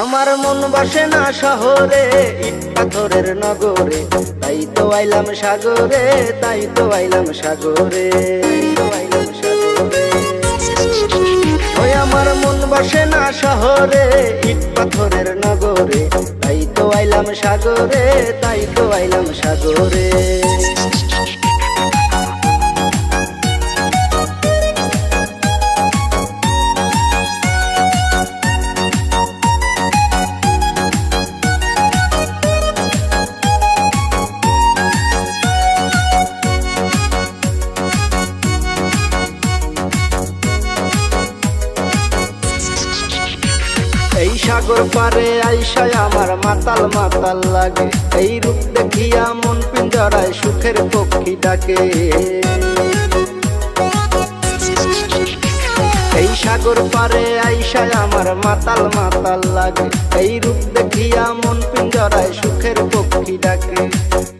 আমার মন বসে না শহরে পাথরের নগরে। তাই তো আইলাম সাগরে তাই তো আইলাম সাগরে, তাই তো আইলাম সাগরে। ওই আমার মন বসে না শহরে, ইট পাথরের নগরে। তাই তো আইলাম সাগরে, তাই তো আইলাম সাগরে। সাগর পারে আইসায় আমার মাতাল মাতাল লাগে। এই রূপ দেখিয়া মন পিঞ্জরায় সুখের পক্ষী ডাকে। সাগর পারে আইসায় আমার মাতাল মাতাল লাগে। এই রূপ দেখিয়া মন পিঞ্জরায় সুখের পক্ষী ডাকে।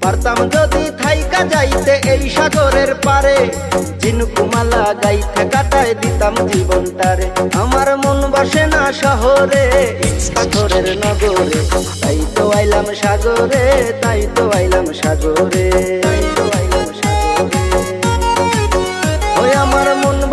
পারতাম যদি থাইকা যাইতে এই সাগরের পারে জিনুকুমালা গাইতে কাটায় দিতাম জীবনটারে আমার মন বসে না শহরে পাথরের নগরে। তাই তো আইলাম সাগরে, তাই তো আইলাম সাগরে।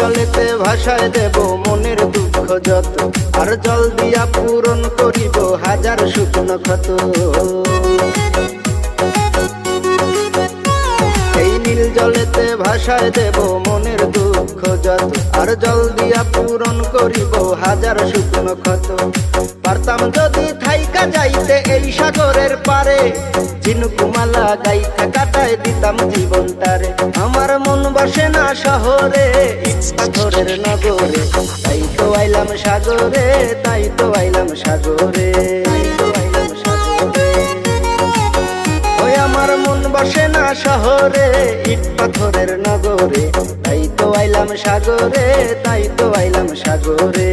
জলেতে ভাষায় দেব মনের দুঃখ যত। আর জল দিয়া পূরণ করিব হাজার শুকনো ক্ষত। জলেতে ভাষায় দেব মনের দুঃখ যত। আর জল দিয়া পূরণ করিব হাজার শুকনো ক্ষত। পারতাম যদি থাইকা যাইতে এই সাগরের পারে ঝিনুকুমালা গাইতে কাটায় দিতাম জীবন তারে। আমার মন বসে না শহরে পাথরের নগরে। তাই তো আইলাম সাগরে, তাই তো আইলাম সাগরে। না শহরে ইট পাথরের নগরে। তাই তো আইলাম সাগরে তাই তো আইলাম সাগরে।